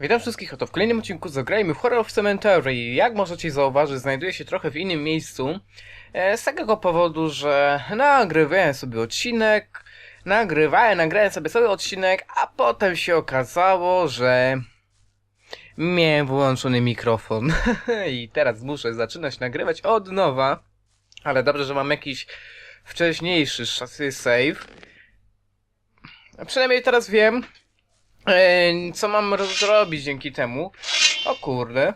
Witam wszystkich, oto w kolejnym odcinku zagrajmy w Horror of Cemetery. Jak możecie zauważyć, znajduję się trochę w innym miejscu. E, z takiego powodu, że nagrywałem sobie odcinek, nagrywałem, nagrałem sobie sobie odcinek, a potem się okazało, że miałem wyłączony mikrofon. I teraz muszę zaczynać nagrywać od nowa. Ale dobrze, że mam jakiś wcześniejszy sz- save. A Przynajmniej teraz wiem, co mam zrobić dzięki temu. O kurde.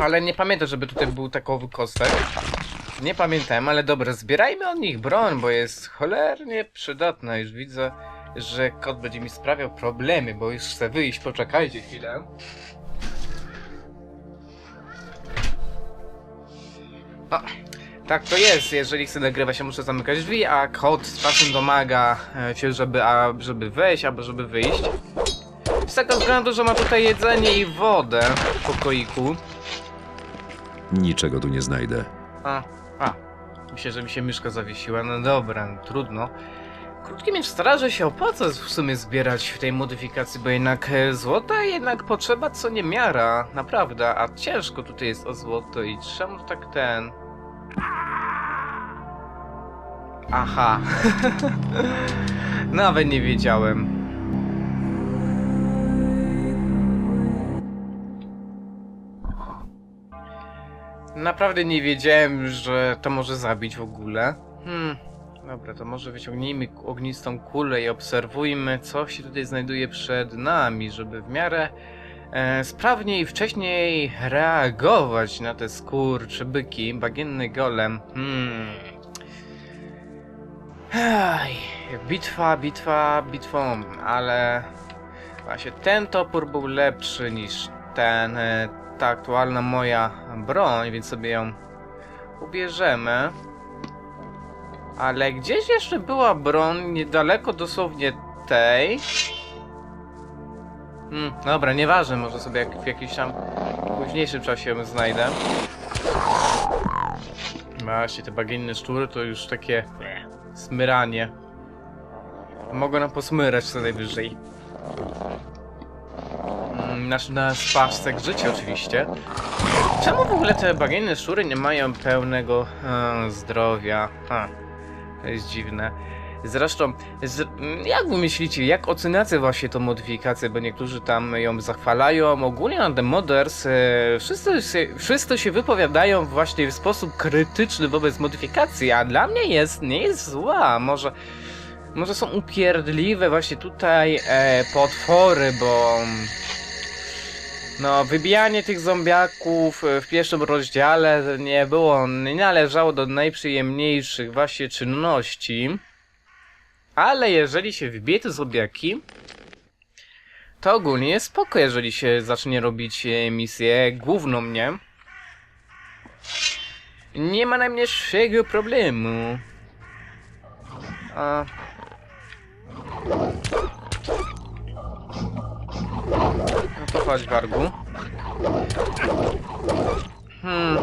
Ale nie pamiętam, żeby tutaj był takowy kostek. Nie pamiętałem, ale dobra, zbierajmy od nich broń, bo jest cholernie przydatna. Już widzę, że kot będzie mi sprawiał problemy, bo już chcę wyjść. Poczekajcie chwilę. Tak to jest, jeżeli chcę nagrywać, ja muszę zamykać drzwi, a kot z czasem domaga e, się, żeby, a, żeby wejść, albo żeby wyjść. Z tego względu, że ma tutaj jedzenie i wodę w pokoiku. Niczego tu nie znajdę. A, a. Myślę, że mi się myszka zawiesiła. No dobra, no, trudno. Krótki miecz straży się opłaca w sumie zbierać w tej modyfikacji, bo jednak e, złota jednak potrzeba co nie miara. Naprawdę, a ciężko tutaj jest o złoto i czemu tak ten... Aha. Nawet nie wiedziałem. Naprawdę nie wiedziałem, że to może zabić w ogóle. Hmm, dobra, to może wyciągnijmy ognistą kulę i obserwujmy, co się tutaj znajduje przed nami, żeby w miarę e, sprawniej i wcześniej reagować na te skurcze byki, bagienny golem. Hmm. Ej, bitwa, bitwa, bitwą, ale właśnie ten topór był lepszy niż ten, e, ta aktualna moja broń, więc sobie ją ubierzemy. Ale gdzieś jeszcze była broń niedaleko dosłownie tej. Hmm, dobra, nieważne, może sobie jak, w jakimś tam późniejszym czasie ją znajdę. Właśnie, te bagienne szczury to już takie smyranie. Mogą nam posmyrać co najwyżej. Mm, Nasz, na spaszcek życia oczywiście. Czemu w ogóle te bagienne szczury nie mają pełnego e, zdrowia? Ha, to jest dziwne. Zresztą, z, jak wy myślicie, jak oceniacie właśnie tą modyfikację, bo niektórzy tam ją zachwalają, ogólnie na The Modders e, wszyscy, się, wszyscy się wypowiadają właśnie w sposób krytyczny wobec modyfikacji, a dla mnie jest, nie jest zła, może... Może są upierdliwe właśnie tutaj e, potwory, bo no, wybijanie tych zombiaków e, w pierwszym rozdziale nie było, nie należało do najprzyjemniejszych właśnie czynności. Ale jeżeli się wybije te zombiaki, to ogólnie jest spoko, jeżeli się zacznie robić e, misję główną, nie? Nie ma najmniejszego problemu. A... No to chodź, Wargu. Hmm.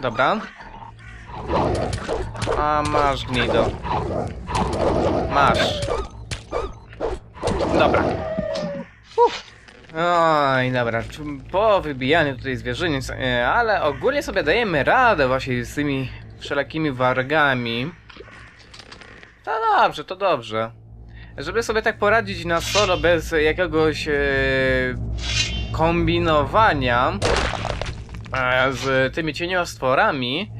Dobra. A masz gnido. Masz. Dobra. Uff. Oj, dobra. Po wybijaniu tutaj zwierzynic, e, ale ogólnie sobie dajemy radę właśnie z tymi wszelakimi wargami. To dobrze, to dobrze. Żeby sobie tak poradzić na solo bez jakiegoś e, kombinowania e, z tymi cieniostworami,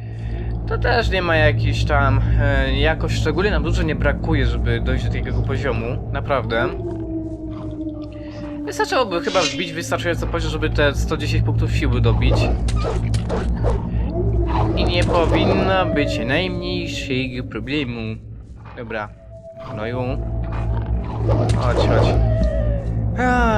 to też nie ma jakiś tam e, jakoś szczególnie nam dużo nie brakuje, żeby dojść do takiego poziomu, naprawdę. Wystarczyłoby chyba wbić wystarczająco poziom, żeby te 110 punktów siły dobić. I nie powinno być najmniejszego problemu. Dobra. No i Chodź, chodź.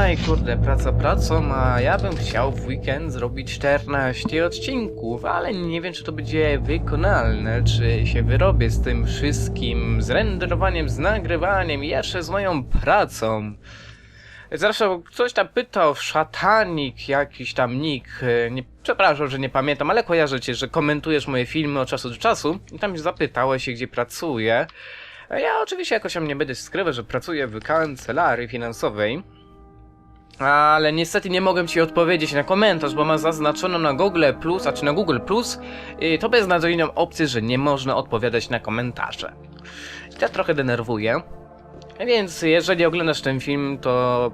Aj, kurde, praca pracą, a ja bym chciał w weekend zrobić 14 odcinków, ale nie wiem, czy to będzie wykonalne, czy się wyrobię z tym wszystkim, z renderowaniem, z nagrywaniem i jeszcze z moją pracą. Zresztą ktoś tam pytał, szatanik, jakiś tam nick, e, nie, przepraszam, że nie pamiętam, ale kojarzycie, że komentujesz moje filmy od czasu do czasu i tam zapytałeś się, gdzie pracuję. Ja oczywiście jakoś tam nie będę skrywał, że pracuję w kancelarii finansowej. Ale niestety nie mogę ci odpowiedzieć na komentarz, bo mam zaznaczoną na Google Plus, a czy na Google Plus, y, to beznadziejną opcję, że nie można odpowiadać na komentarze. I to trochę denerwuje. Więc jeżeli oglądasz ten film, to...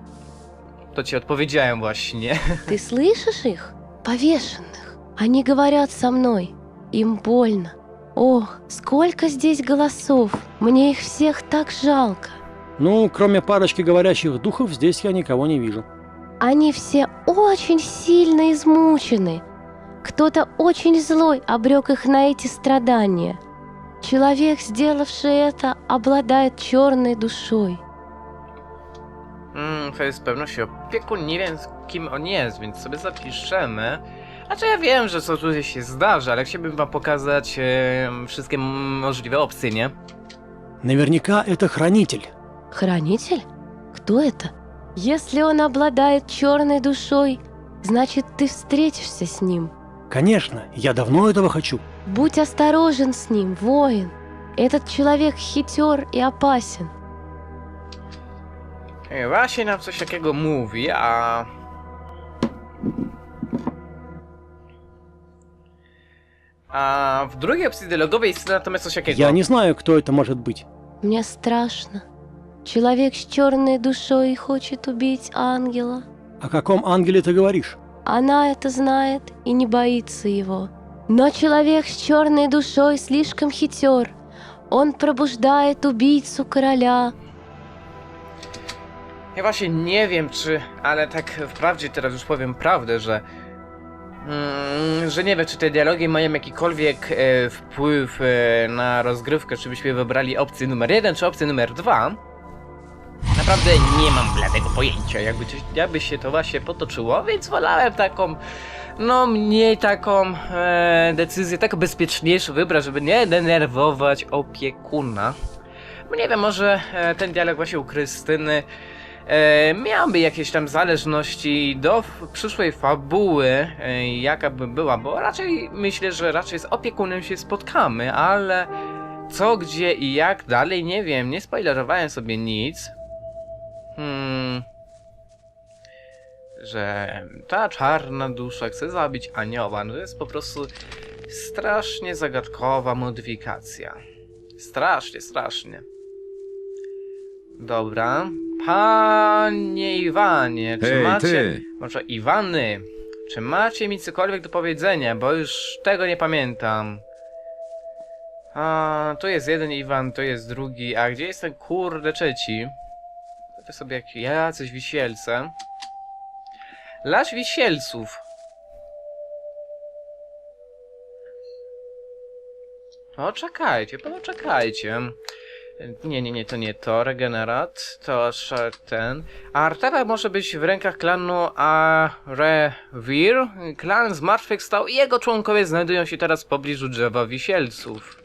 to ci odpowiedziałem właśnie. Ты слышишь их? Повешенных. Они говорят со мной. Им больно. Ох, сколько здесь голосов. Мне их всех так жалко. Ну, кроме парочки говорящих духов, здесь я никого не вижу. Они все очень сильно измучены. Кто-то очень злой обрек их на эти страдания. Человек, сделавший это, обладает черной душой. Mm, to jest z pewnością opiekun, nie wiem kim on jest, więc sobie zapiszemy. Znaczy ja wiem, że co tutaj się zdarzy, ale chciałbym wam pokazać e, wszystkie możliwe opcje, nie? Наверняка это хранитель. Хранитель? Кто это? Если он обладает черной душой, значит, ты встретишься с ним. Конечно, я давно этого хочу. Будь осторожен с ним, воин. Этот человек хитер и опасен. Właśnie nam coś takiego mówi, a... A w drugiej opcji dialogowej jest natomiast coś takiego. Я не знаю, кто это может быть. Мне страшно. Человек с черной душой хочет убить ангела. О каком ангеле ты говоришь? Она это знает и не боится его. Но человек с черной душой слишком хитер. Он пробуждает убийцу короля. Ja właśnie nie wiem, czy, ale tak wprawdzie teraz już powiem prawdę, że. Mm, że nie wiem, czy te dialogi mają jakikolwiek e, wpływ e, na rozgrywkę, czy byśmy wybrali opcję numer jeden, czy opcję numer dwa. Naprawdę nie mam bladego pojęcia, jakby, coś- jakby się to właśnie potoczyło, więc wolałem taką, no mniej taką e, decyzję, taką bezpieczniejszą wybrać, żeby nie denerwować opiekuna. Bo nie wiem, może e, ten dialog właśnie u Krystyny e, miałby jakieś tam zależności do przyszłej fabuły, e, jaka by była, bo raczej myślę, że raczej z opiekunem się spotkamy, ale co, gdzie i jak dalej, nie wiem, nie spoilerowałem sobie nic. Hmm. Że ta czarna dusza chce zabić anioła, no to jest po prostu strasznie zagadkowa modyfikacja. Strasznie, strasznie. Dobra. Panie Iwanie, czy Hej, macie... ty! Może Iwany, czy macie mi cokolwiek do powiedzenia, bo już tego nie pamiętam. A, tu jest jeden Iwan, tu jest drugi, a gdzie jest ten kurde trzeci? To sobie jak jacyś wisielce. Laś wisielców. O, czekajcie, poczekajcie. Nie, nie, nie, to nie to. Regenerat, to ten. A artefa może być w rękach klanu Arevir. Klan zmartwychwstał i jego członkowie znajdują się teraz w pobliżu drzewa wisielców.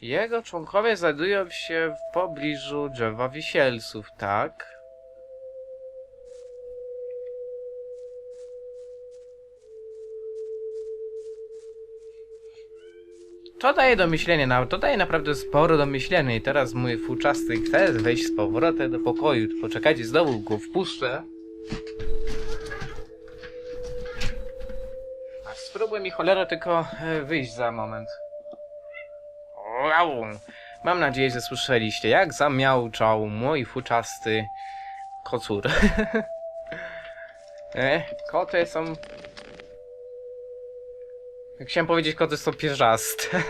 Jego członkowie znajdują się w pobliżu drzewa wisielców, tak? To daje do myślenia, to daje naprawdę sporo do myślenia i teraz mój fuczasty chce wejść z powrotem do pokoju. Poczekajcie, znowu go wpuszczę. A spróbuj mi cholera tylko e, wyjść za moment. Mam nadzieję, że słyszeliście, jak zamiałczał mój fuczasty kocur. e, koty są Chciałem powiedzieć, koty są pierzaste.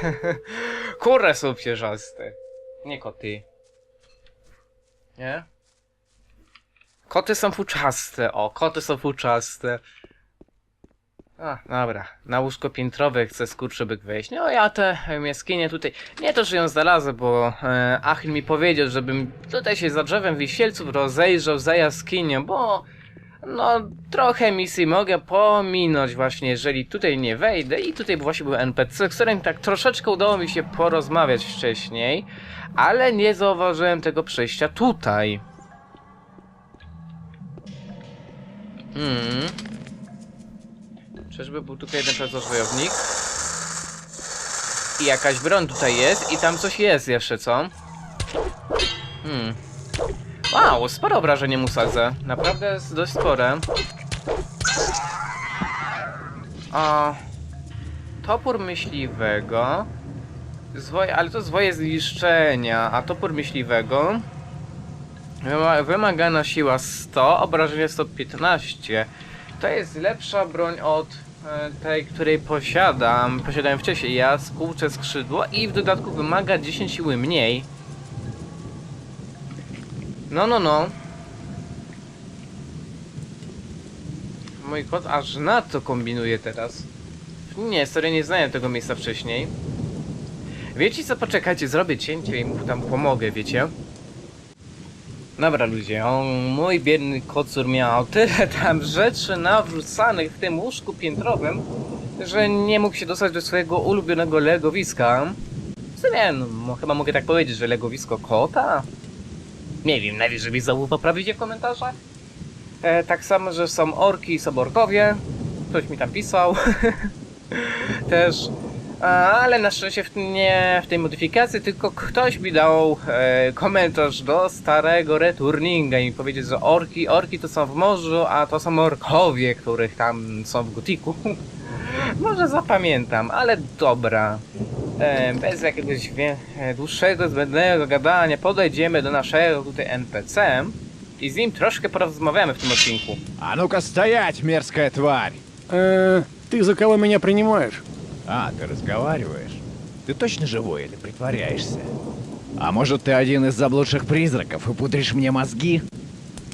Kurę są pierzaste. Nie koty. Nie? Koty są fuczaste. O, koty są fuczaste. A, dobra. Na łóżko piętrowe chce skurczybyk wejść. No ja te jaskinie tutaj... Nie to, że ją znalazłem, bo e, Achil mi powiedział, żebym tutaj się za drzewem wisielców rozejrzał za jaskinią, bo... No, trochę misji mogę pominąć właśnie, jeżeli tutaj nie wejdę i tutaj właśnie był NPC, z którym tak troszeczkę udało mi się porozmawiać wcześniej, ale nie zauważyłem tego przejścia tutaj. Hmm. Czyżby był tutaj jeden rozwojownik? I jakaś broń tutaj jest i tam coś jest jeszcze, co? Hmm. Wow, spore obrażenie mu. Naprawdę jest dość spore. A... Topór myśliwego... Zwoje, ale to zwoje zniszczenia, a topór myśliwego... Wyma wymagana siła 100, obrażenie 115. To jest lepsza broń od tej, której posiadam. Posiadałem wcześniej. Ja skłuczę skrzydło i w dodatku wymaga 10 siły mniej. No, no, no. Mój kot aż na to kombinuje teraz. Nie, sorry, nie znałem tego miejsca wcześniej. Wiecie co, poczekajcie, zrobię cięcie i mu tam pomogę, wiecie? Dobra ludzie, on, mój biedny kocur miał tyle tam rzeczy nawrzucanych w tym łóżku piętrowym, że nie mógł się dostać do swojego ulubionego legowiska. W sumie, no, chyba mogę tak powiedzieć, że legowisko kota? Nie wiem, najwyżej mi znowu poprawicie w komentarzach. E, tak samo, że są orki i są orkowie. Ktoś mi tam pisał. Też A, ale na szczęście w, nie w tej modyfikacji, tylko ktoś mi dał e, komentarz do starego returninga i powiedzieć, że orki, orki to są w morzu, a to są orkowie, których tam są w gotiku. Może zapamiętam, ale dobra. E, bez jakiegoś wie, e, dłuższego, zbędnego gadania podejdziemy do naszego tutaj NPC i z nim troszkę porozmawiamy w tym odcinku. А ну-ка стоять, мерзкая тварь! Э, ты за кого меня принимаешь? А, ты разговариваешь? Ты точно живой или притворяешься? А может, ты один из заблудших призраков и пудришь мне мозги?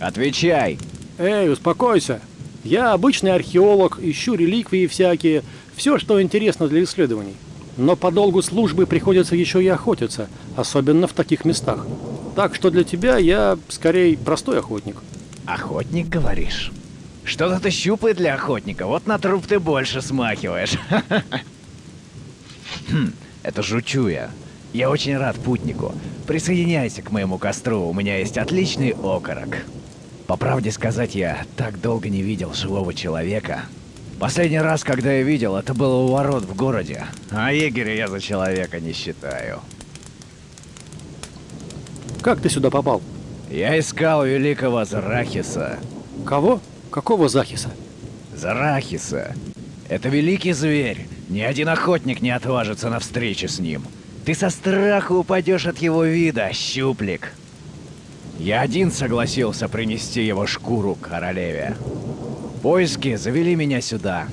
Отвечай! Эй, успокойся. Я обычный археолог, ищу реликвии всякие, все, что интересно для исследований. Но по долгу службы приходится еще и охотиться, особенно в таких местах. Так что для тебя я скорее простой охотник. Охотник, говоришь? Что-то ты щуплый для охотника, вот на труп ты больше смахиваешь. Хм, это жучу я. Я очень рад путнику. Присоединяйся к моему костру, у меня есть отличный окорок. По правде сказать, я так долго не видел живого человека. Последний раз, когда я видел, это было у ворот в городе. А егеря я за человека не считаю. Как ты сюда попал? Я искал великого Зарахиса. Кого? Какого Захиса? Зарахиса. Это великий зверь. Ни один охотник не отважится на встречу с ним. Ты со страху упадешь от его вида, щуплик. Я один согласился принести его шкуру королеве. Поиски завели меня сюда.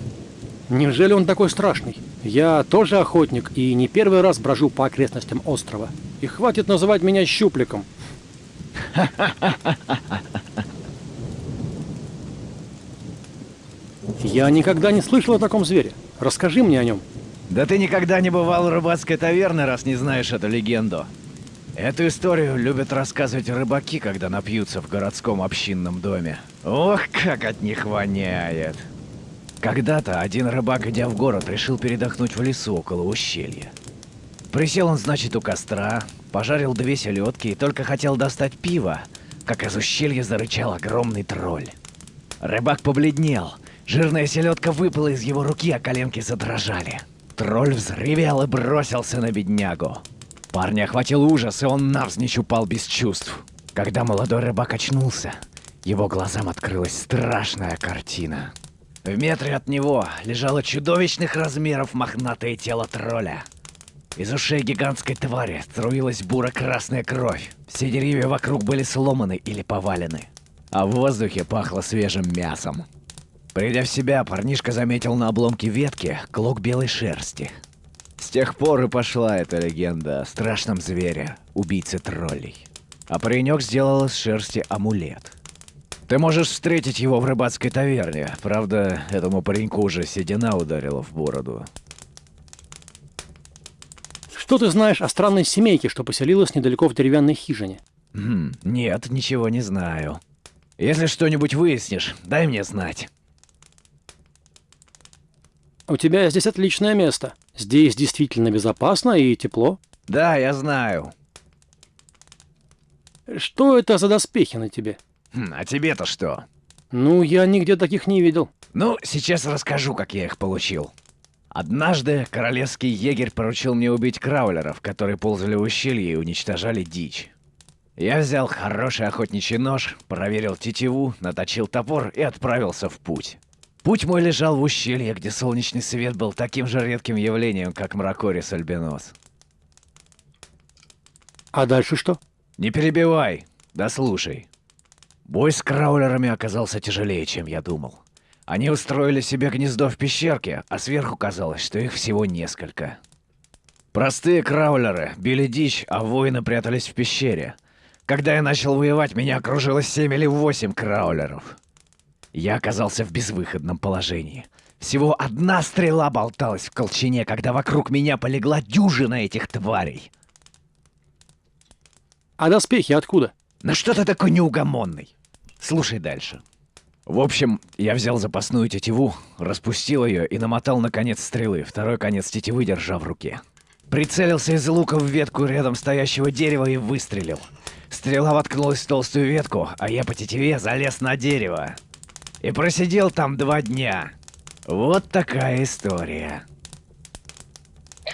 Неужели он такой страшный? Я тоже охотник и не первый раз брожу по окрестностям острова. И хватит называть меня щупликом. Я никогда не слышал о таком звере. Расскажи мне о нем. Да ты никогда не бывал в рыбацкой таверне, раз не знаешь эту легенду. Эту историю любят рассказывать рыбаки, когда напьются в городском общинном доме. Ох, как от них воняет. Когда-то один рыбак, идя в город, решил передохнуть в лесу около ущелья. Присел он, значит, у костра, пожарил две селедки и только хотел достать пиво, как из ущелья зарычал огромный тролль. Рыбак побледнел. Жирная селедка выпала из его руки, а коленки задрожали. Тролль взревел и бросился на беднягу. Парня охватил ужас, и он навзничь упал без чувств. Когда молодой рыбак очнулся, его глазам открылась страшная картина. В метре от него лежало чудовищных размеров мохнатое тело тролля. Из ушей гигантской твари струилась буро-красная кровь. Все деревья вокруг были сломаны или повалены. А в воздухе пахло свежим мясом. Придя в себя, парнишка заметил на обломке ветки клок белой шерсти. С тех пор и пошла эта легенда о страшном звере, убийце троллей. А паренек сделал из шерсти амулет. Ты можешь встретить его в рыбацкой таверне. Правда, этому пареньку уже седина ударила в бороду. Что ты знаешь о странной семейке, что поселилась недалеко в деревянной хижине? Хм, нет, ничего не знаю. Если что-нибудь выяснишь, дай мне знать. У тебя здесь отличное место. Здесь действительно безопасно и тепло. Да, я знаю. Что это за доспехи на тебе? Хм, а тебе-то что? Ну, я нигде таких не видел. Ну, сейчас расскажу, как я их получил. Однажды королевский егерь поручил мне убить краулеров, которые ползали в ущелье и уничтожали дичь. Я взял хороший охотничий нож, проверил тетиву, наточил топор и отправился в путь. Путь мой лежал в ущелье, где солнечный свет был таким же редким явлением, как мракорис альбинос. А дальше что? Не перебивай, да слушай. Бой с краулерами оказался тяжелее, чем я думал. Они устроили себе гнездо в пещерке, а сверху казалось, что их всего несколько. Простые краулеры били дичь, а воины прятались в пещере. Когда я начал воевать, меня окружило семь или восемь краулеров. Я оказался в безвыходном положении. Всего одна стрела болталась в колчине, когда вокруг меня полегла дюжина этих тварей. А доспехи откуда? На что ты такой неугомонный? Слушай дальше. В общем, я взял запасную тетиву, распустил ее и намотал на конец стрелы, второй конец тетивы держа в руке. Прицелился из лука в ветку рядом стоящего дерева и выстрелил. Стрела воткнулась в толстую ветку, а я по тетиве залез на дерево. И просидел там два дня. Вот такая история.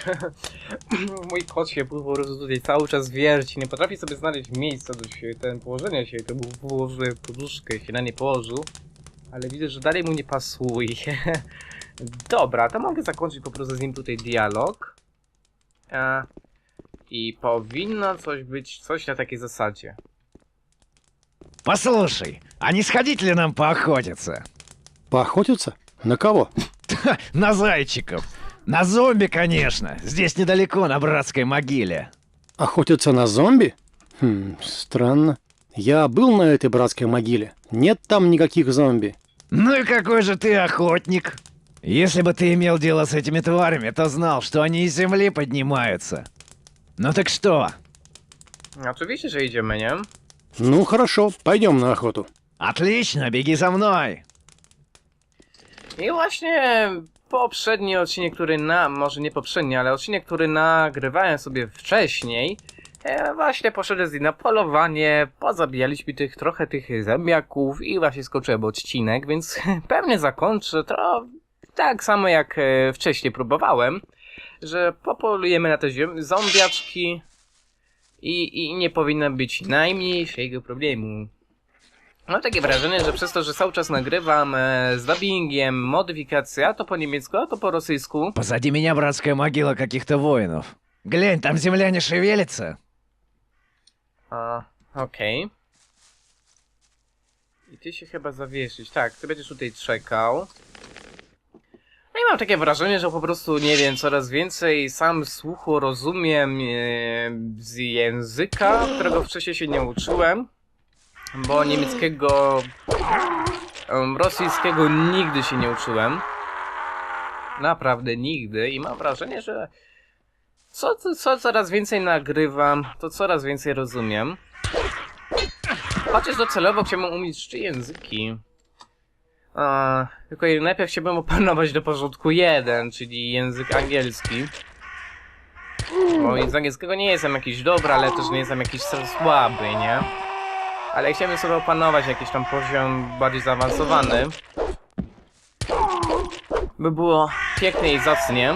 Mój kot się po prostu tutaj cały czas wierci, nie potrafi sobie znaleźć miejsca do siebie, ten położenia się, to mu położyłem poduszkę, się na nie położył, ale widzę, że dalej mu nie pasuje. Dobra, to mogę zakończyć po prostu z nim tutaj dialog. E, I powinno coś być, coś na takiej zasadzie. Послушай, а не сходить ли нам поохотиться? Поохотиться? На кого? На зайчиков. На зомби, конечно. Здесь недалеко, на братской могиле. Охотиться на зомби? Хм, странно. Я был на этой братской могиле. Нет там никаких зомби. Ну и какой же ты охотник? Если бы ты имел дело с этими тварями, то знал, что они из земли поднимаются. Ну так что? Oczywiście, że idziemy, nie? Ну хорошо, пойдем на охоту. Отлично, беги за мной. I właśnie poprzedni odcinek, który na, może nie poprzedni, ale odcinek, który nagrywałem sobie wcześniej, e, właśnie poszedłem z nim na polowanie, pozabijaliśmy tych trochę tych zębiaków i właśnie skończyłem odcinek, więc pewnie zakończę to tak samo jak e, wcześniej próbowałem, że popolujemy na te ziem- zombiaczki i, i nie powinno być najmniejszego problemu. Mam takie wrażenie, że przez to, że cały czas nagrywam e, z dubbingiem, modyfikację, a to po niemiecku, a to po rosyjsku. Позади меня братская могила каких-то воинов. Глянь, там земля не шевелится. A, okej. I ty się chyba zawieszyć. Tak, ty będziesz tutaj czekał. No i mam takie wrażenie, że po prostu, nie wiem, coraz więcej sam słuchu rozumiem e, z języka, którego wcześniej się nie uczyłem. Bo niemieckiego, em, rosyjskiego nigdy się nie uczyłem. Naprawdę nigdy. I mam wrażenie, że co, co, co coraz więcej nagrywam, to coraz więcej rozumiem. Chociaż docelowo chciałbym umieć trzy języki. A, tylko najpierw chciałbym opanować do porządku jeden, czyli język angielski. Bo z angielskiego nie jestem jakiś dobry, ale też nie jestem jakiś słaby, nie? Ale chciałbym sobie opanować jakiś tam poziom bardziej zaawansowany. By było pięknie i zacnie.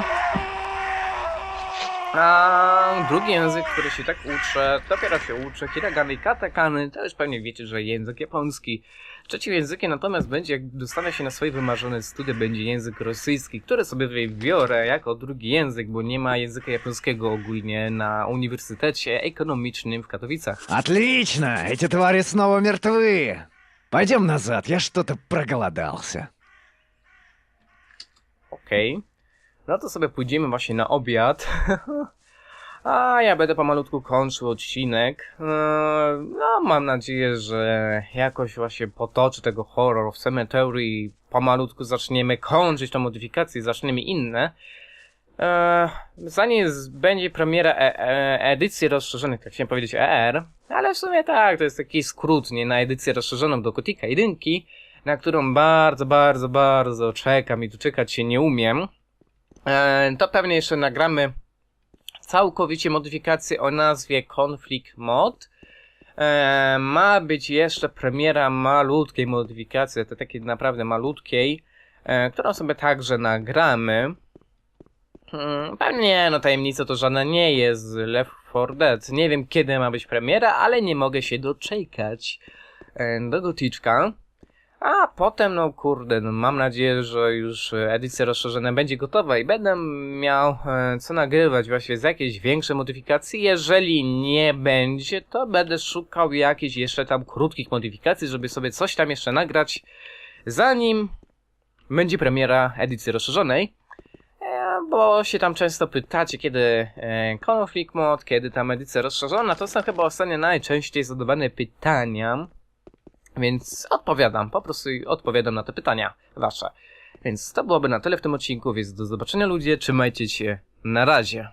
A drugi język, który się tak uczę, dopiero się uczę, hiragany i katakany, to już pewnie wiecie, że język japoński. Trzecim językiem natomiast będzie, jak dostanę się na swoje wymarzone studia, będzie język rosyjski, który sobie wybiorę jako drugi język, bo nie ma języka japońskiego ogólnie na Uniwersytecie Ekonomicznym w Katowicach. Отлично, эти твари снова мертвы. Пойдем назад, я что-то проголодался. Okej. No to sobie pójdziemy właśnie na obiad. A ja będę pomalutku kończył odcinek. Eee, No, mam nadzieję, że jakoś właśnie potoczy tego horror w cemetery i pomalutku zaczniemy kończyć tą modyfikację, zaczniemy inne. Eee, Zanim będzie premiera e e edycji rozszerzonej, tak chciałem powiedzieć ER, ale w sumie tak, to jest taki skrót, nie, na edycję rozszerzoną do Kotika 1, na którą bardzo, bardzo, bardzo czekam i tu czekać się nie umiem. E, to pewnie jeszcze nagramy całkowicie modyfikację o nazwie Conflict Mod. E, ma być jeszcze premiera malutkiej modyfikacji, to takiej naprawdę malutkiej, e, którą sobie także nagramy. Hmm, pewnie, no tajemnica to żadna nie jest Left 4 Dead. Nie wiem kiedy ma być premiera, ale nie mogę się doczekać do goticzka. A potem, no kurde, no mam nadzieję, że już e, edycja rozszerzona będzie gotowa i będę miał e, co nagrywać właśnie z jakiejś większej modyfikacji. Jeżeli nie będzie, to będę szukał jakichś jeszcze tam krótkich modyfikacji, żeby sobie coś tam jeszcze nagrać, zanim będzie premiera edycji rozszerzonej. E, Bo się tam często pytacie, kiedy Conflict Mod, kiedy tam edycja rozszerzona, to są chyba ostatnio najczęściej zadawane pytania. Więc odpowiadam, po prostu odpowiadam na te pytania wasze. Więc to byłoby na tyle w tym odcinku, więc do zobaczenia ludzie, trzymajcie się, na razie.